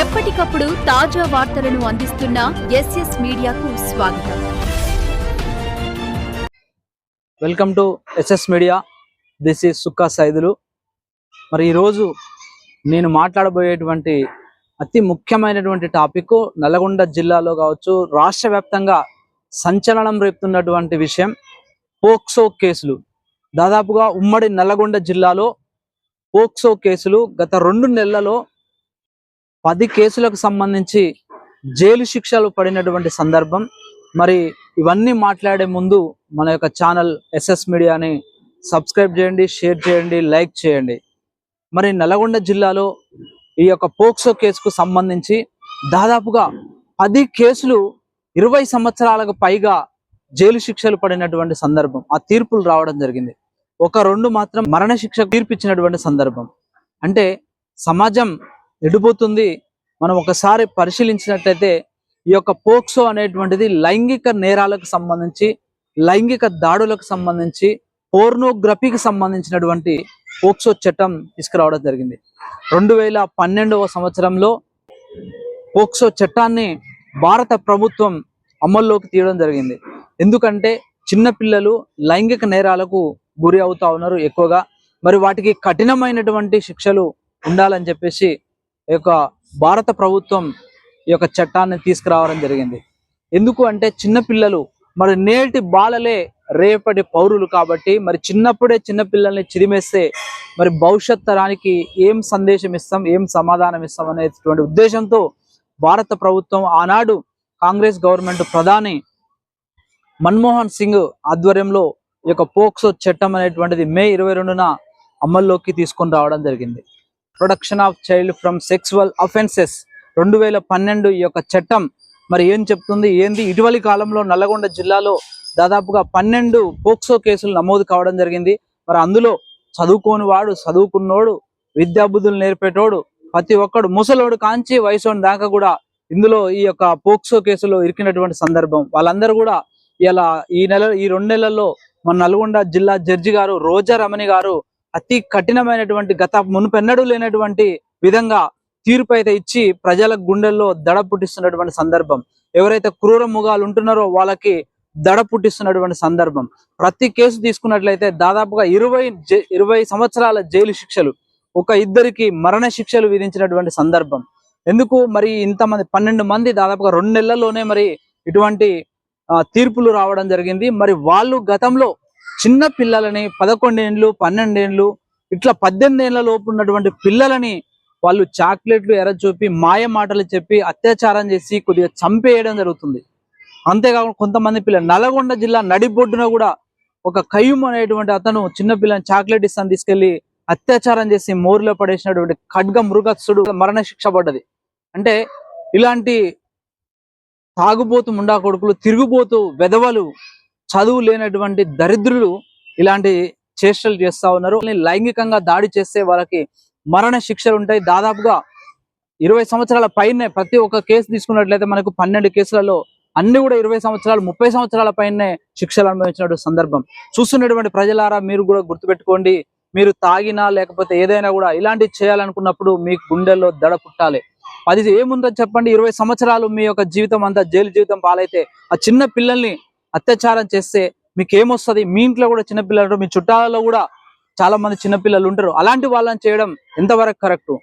ఎప్పటికప్పుడు తాజా వార్తలను అందిస్తున్న ఎస్ఎస్ మీడియాకు స్వాగతం. Welcome to SS media. This is Sukka Saidulu. మరి ఈరోజు నేను మాట్లాడబోయేటువంటి అతి ముఖ్యమైనటువంటి టాపిక్ నల్గొండ జిల్లాలో కావచ్చు రాష్ట్ర వ్యాప్తంగా సంచలనం రేపుతున్నటువంటి విషయం పోక్సో కేసులు. దాదాపుగా ఉమ్మడి నల్గొండ జిల్లాలో పోక్సో కేసులు గత రెండు నెలలలో పది కేసులకు సంబంధించి జైలు శిక్షలు పడినటువంటి సందర్భం. మరి ఇవన్నీ మాట్లాడే ముందు మన యొక్క ఛానల్ ఎస్ఎస్ మీడియాని సబ్స్క్రైబ్ చేయండి షేర్ చేయండి లైక్ చేయండి. మరి నల్గొండ జిల్లాలో ఈ యొక్క పోక్సో కేసుకు సంబంధించి దాదాపుగా పది కేసులు ఇరవై సంవత్సరాలకు పైగా జైలు శిక్షలు పడినటువంటి సందర్భం. ఆ తీర్పులు రావడం జరిగింది. ఒక రెండు మాత్రం మరణశిక్ష తీర్పిచ్చినటువంటి సందర్భం. అంటే సమాజం ఎడిపోతుంది. మనం ఒకసారి పరిశీలించినట్లయితే ఈ యొక్క పోక్సో అనేటువంటిది లైంగిక నేరాలకు సంబంధించి లైంగిక దాడులకు సంబంధించి పోర్నోగ్రఫీకి సంబంధించినటువంటి పోక్సో చట్టం తీసుకురావడం జరిగింది. రెండు వేల పన్నెండవ సంవత్సరంలో పోక్సో చట్టాన్ని భారత ప్రభుత్వం అమల్లోకి తీయడం జరిగింది. ఎందుకంటే చిన్న పిల్లలు లైంగిక నేరాలకు గురి అవుతా ఉన్నారు ఎక్కువగా. మరి వాటికి కఠినమైనటువంటి శిక్షలు ఉండాలని చెప్పేసి యొక్క భారత ప్రభుత్వం ఈ యొక్క చట్టాన్ని తీసుకురావడం జరిగింది. ఎందుకు అంటే చిన్న పిల్లలు మరి నేటి బాలలే రేపటి పౌరులు కాబట్టి మరి చిన్నప్పుడే చిన్న పిల్లల్ని చిరిమేస్తే మరి భవిష్యత్ తరానికి ఏం సందేశం ఇస్తాం ఏం సమాధానం ఇస్తాం అనేటువంటి ఉద్దేశంతో భారత ప్రభుత్వం ఆనాడు కాంగ్రెస్ గవర్నమెంట్ ప్రధాని మన్మోహన్ సింగ్ ఆధ్వర్యంలో ఈ యొక్క పోక్సో చట్టం అనేటువంటిది మే ఇరవై రెండున అమల్లోకి తీసుకొని రావడం జరిగింది. Production of child from sexual offences. రెండు వేల పన్నెండు ఈ యొక్క చట్టం మరి ఏం చెప్తుంది? ఏంది? ఇటీవలి కాలంలో నల్లగొండ జిల్లాలో దాదాపుగా పన్నెండు పోక్సో కేసులు నమోదు కావడం జరిగింది. మరి అందులో చదువుకోని వాడు చదువుకున్నోడు విద్యాబుద్ధులు నేర్పేటోడు ప్రతి ఒక్కడు ముసలోడు కాంచి వయసు దాకా కూడా ఇందులో ఈ యొక్క పోక్సో కేసులో ఇరికినటువంటి సందర్భం. వాళ్ళందరూ కూడా ఇలా ఈ నెల ఈ రెండు నెలల్లో మన నల్గొండ జిల్లా జడ్జి గారు రోజా రమణి గారు అతి కఠినమైనటువంటి గత మునుపెన్నడూ లేనటువంటి విధంగా తీర్పు అయితే ఇచ్చి ప్రజల గుండెల్లో దడ పుట్టిస్తున్నటువంటి సందర్భం. ఎవరైతే క్రూర ముగాలు ఉంటున్నారో వాళ్ళకి దడ పుట్టిస్తున్నటువంటి సందర్భం. ప్రతి కేసు తీసుకున్నట్లయితే దాదాపుగా ఇరవై ఇరవై సంవత్సరాల జైలు శిక్షలు ఒక ఇద్దరికి మరణ శిక్షలు విధించినటువంటి సందర్భం. ఎందుకు మరి ఇంతమంది పన్నెండు మంది దాదాపుగా రెండు నెలల్లోనే మరి ఇటువంటి తీర్పులు రావడం జరిగింది. మరి వాళ్ళు గతంలో చిన్న పిల్లలని పదకొండేండ్లు పన్నెండేండ్లు ఇట్లా పద్దెనిమిది ఏళ్ళ లోపు ఉన్నటువంటి పిల్లలని వాళ్ళు చాక్లెట్లు ఎరచూపి మాయ మాటలు చెప్పి అత్యాచారం చేసి కొద్దిగా చంపేయడం జరుగుతుంది. అంతేకాకుండా కొంతమంది పిల్లలు నల్గొండ జిల్లా నడిబొడ్డున కూడా ఒక కయ్యం అనేటువంటి అతను చిన్న పిల్లని చాక్లెట్ ఇస్తాను తీసుకెళ్ళి అత్యాచారం చేసి మోరులో పడేసినటువంటి ఖడ్గ మృగత్సుడు మరణ శిక్ష పడ్డది. అంటే ఇలాంటి తాగుబోతు ముండా కొడుకులు తిరుగుబోతు వెధవలు చదువు లేనటువంటి దరిద్రులు ఇలాంటి చేష్టలు చేస్తా ఉన్నారు. లైంగికంగా దాడి చేస్తే వాళ్ళకి మరణ శిక్షలు ఉంటాయి. దాదాపుగా ఇరవై సంవత్సరాల పైనే ప్రతి ఒక్క కేసు తీసుకున్నట్లయితే మనకు పన్నెండు కేసులలో అన్ని కూడా ఇరవై సంవత్సరాలు ముప్పై సంవత్సరాల పైనే శిక్షలు అనుభవించినటువంటి సందర్భం. చూస్తున్నటువంటి ప్రజలారా మీరు కూడా గుర్తుపెట్టుకోండి. మీరు తాగినా లేకపోతే ఏదైనా కూడా ఇలాంటివి చేయాలనుకున్నప్పుడు మీ గుండెల్లో దడ పుట్టాలి. అది ఏముందో చెప్పండి? ఇరవై సంవత్సరాలు మీ యొక్క జీవితం అంతా జైలు జీవితం పాలైతే ఆ చిన్న పిల్లల్ని అత్యాచారం చేస్తే మీకు ఏమొస్తుంది మీ ఇంట్లో కూడా చిన్న పిల్లలు ఉంటారు, మీ చుట్టాలలో కూడా చాలా మంది చిన్న పిల్లలు ఉంటారు. అలాంటి వాళ్ళని చేయడం ఎంతవరకు కరెక్ట్?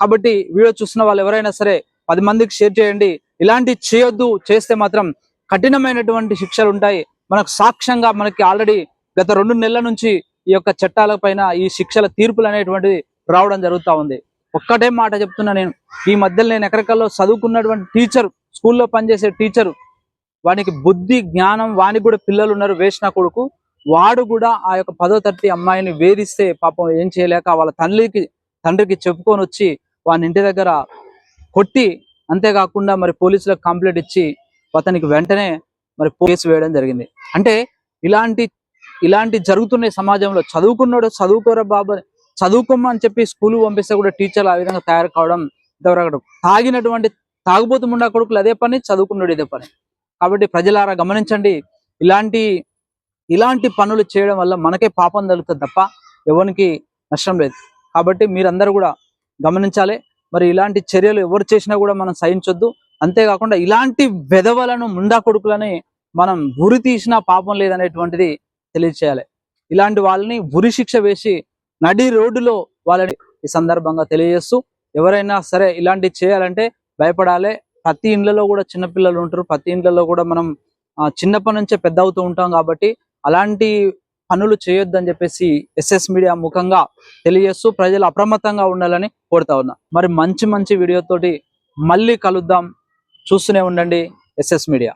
కాబట్టి వీడియో చూస్తున్న వాళ్ళు ఎవరైనా సరే పది మందికి షేర్ చేయండి. ఇలాంటి చేయొద్దు చేస్తే మాత్రం కఠినమైనటువంటి శిక్షలు ఉంటాయి. మనకు సాక్ష్యంగా మనకి ఆల్రెడీ గత రెండు నెలల నుంచి ఈ యొక్క చట్టాల పైన ఈ శిక్షల తీర్పులు అనేటువంటిది రావడం జరుగుతా ఉంది. ఒక్కటే మాట చెప్తున్నా నేను. ఈ మధ్యలో నేను ఎక్కడికల్లో చదువుకున్నటువంటి టీచర్ స్కూల్లో పనిచేసే టీచరు వానికి బుద్ధి జ్ఞానం వానికి కూడా పిల్లలు ఉన్నారు వేసిన కొడుకు. వాడు కూడా ఆ యొక్క పదో తరగతి అమ్మాయిని వేధిస్తే పాపం ఏం చేయలేక వాళ్ళ తండ్రికి తండ్రికి చెప్పుకొని వచ్చి వాని ఇంటి దగ్గర కొట్టి అంతేకాకుండా మరి పోలీసులకు కంప్లైంట్ ఇచ్చి అతనికి వెంటనే మరి కేసు వేయడం జరిగింది. అంటే ఇలాంటి ఇలాంటి జరుగుతున్నాయి సమాజంలో. చదువుకున్నాడు చదువుకోరా బాబు చదువుకోమని చెప్పి స్కూల్ పంపిస్తే కూడా టీచర్లు ఆ విధంగా తయారు కావడం ఇంతవరకు తాగినటువంటి తాగుబోతుముండ కొడుకులు అదే పని చదువుకున్నాడు ఇదే పని. కాబట్టి ప్రజలారా గమనించండి ఇలాంటి ఇలాంటి పనులు చేయడం వల్ల మనకే పాపం తగులుతుంది తప్ప ఎవరికి నష్టం లేదు. కాబట్టి మీరందరూ కూడా గమనించాలి. మరి ఇలాంటి చర్యలు ఎవరు చేసినా కూడా మనం సహించొద్దు. అంతేకాకుండా ఇలాంటి వెధవలను ముండా కొడుకులని మనం ఉరి తీసినా పాపం లేదనేటువంటిది తెలియచేయాలి. ఇలాంటి వాళ్ళని ఉరి శిక్ష వేసి నడి రోడ్డులో వాళ్ళని ఈ సందర్భంగా తెలియజేస్తూ ఎవరైనా సరే ఇలాంటి చేయాలంటే భయపడాలి. ప్రతి ఇండ్లలో కూడా చిన్నపిల్లలు ఉంటారు. ప్రతి ఇండ్లలో కూడా మనం ఆ, చిన్నప్పటి నుంచే పెద్ద అవుతూ ఉంటాం కాబట్టి అలాంటి పనులు చేయొద్దని చెప్పేసి ఎస్ఎస్ మీడియా ముఖంగా తెలియజేస్తూ ప్రజలు అప్రమత్తంగా ఉండాలని కోరుతా ఉన్నా. మరి మంచి మంచి వీడియోతోటి మళ్ళీ కలుద్దాం. చూస్తూనే ఉండండి ఎస్ఎస్ మీడియా.